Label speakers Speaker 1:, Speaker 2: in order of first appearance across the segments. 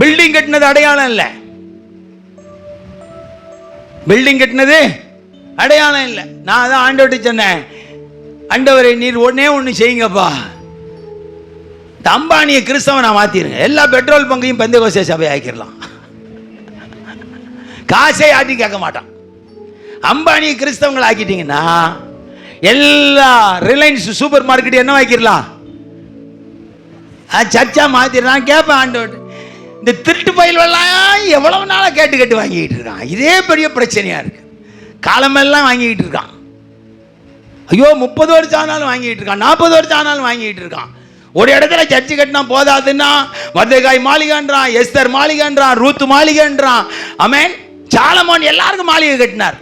Speaker 1: Building கட்டினது அடையாளம் இல்லை. பில்டிங் கட்டினது அடையாளம் இல்லை. நான் அதான் ஆண்டவர்கிட்ட சொன்னேன். ஆண்டவரே நீர் ஒன்னே ஒன்று செய்யுங்கப்பா. இந்த அம்பானியை நான் மாத்திருங்க. எல்லா பெட்ரோல் பங்கையும் பந்தகோச சபை ஆக்கிடலாம் காசே ஆட்டி கேட்க மாட்டான். அம்பானியை கிறிஸ்தவங்களை ஆக்கிட்டீங்கன்னா எல்லா ரிலையன்ஸ் சூப்பர் மார்க்கெட் என்ன ஆக்கிடலாம் சர்ச்சா மாத்திடலாம் கேட்பேன் ஆண்டோடு இந்த திருட்டு பயில்வெல்லாம் எவ்வளவு நாளாக கேட்டு கேட்டு வாங்கிக்கிட்டு இருக்கான்? இதே பெரிய பிரச்சனையாக இருக்கு. காலமெல்லாம் வாங்கிக்கிட்டு இருக்கான். ஐயோ முப்பது வருஷம் ஆனாலும் வாங்கிட்டு இருக்கான். நாற்பது வருஷம் ஆனாலும் வாங்கிட்டு இருக்கான். ஒரு இடத்துல சர்ச்சு கட்டினா போதாதுன்னா மதுகாய் மாளிகைன்றான் எஸ்தர் மாளிகைன்றான் ரூத்து மாளிகைன்றான். அமேன் சாலமோன் எல்லாருக்கும் மாளிகை கட்டினார்.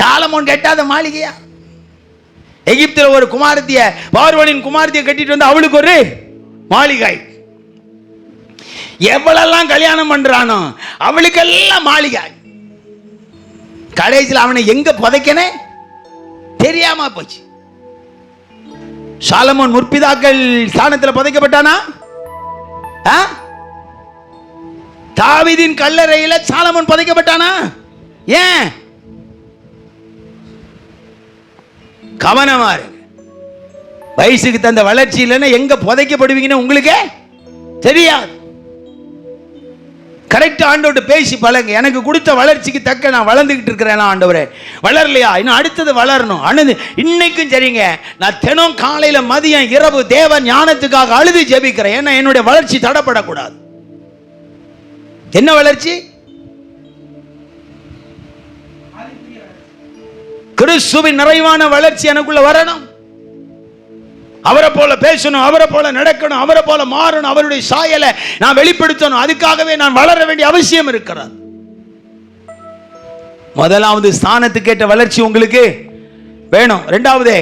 Speaker 1: சாலமோன் கட்டாத மாளிகையா? எகிப்தில் ஒரு குமாரத்திய பார்வனின் குமாரத்தியை கட்டிட்டு வந்து அவளுக்கு ஒரு மாளிகை. எவ்வளெல்லாம் கல்யாணம் பண்றானோ அவளுக்கெல்லாம் மாளிகை. கடைசியில் அவனை எங்க புதைக்கனே? தெரியாம போச்சு. சாலமோன் முற்பிதாக்கள் ஸ்தானத்தில் புதைக்கப்பட்டானா? ஆ? கல்லறையில் கல்லறையில சாலமோன் புதைக்கப்பட்டானா? ஏன்? கவனமா இருங்க. வயசுக்கு தந்த வளர்ச்சி இல்லைன்னா எங்க புதைக்கப்படுவீங்கன்னு உங்களுக்கே தெரியாது. கரெக்டாக ஆண்டோட பேசி பழங்க எனக்கு கொடுத்த வளர்ச்சிக்கு தக்க நான் வளர்ந்துக்கிட்டு இருக்கிறேன் ஆண்டவரே? வளரலையா? இன்னும் அடுத்தது வளரணும். அணுது இன்னைக்கும் சரிங்க. நான் தினம் காலையில் மதியம் இரவு தேவ ஞானத்துக்காக அழுது ஜெபிக்கிறேன். ஏன்னா என்னுடைய வளர்ச்சி தடப்படக்கூடாது. என்ன வளர்ச்சி? கிறிஸ்துவின் நிறைவான வளர்ச்சி எனக்குள்ள வரணும். அவரை போல பேசணும் அவரை போல நடக்கணும் அவரை போல மாறணும் அவருடைய சாயலை நான் வெளிப்படுத்தணும். அதுக்காகவே நான் வளர வேண்டிய அவசியம் இருக்கிறார் முதலாவது ஸ்தானத்துக்கேற்ற வளர்ச்சி உங்களுக்கு வேணும். ரெண்டாவது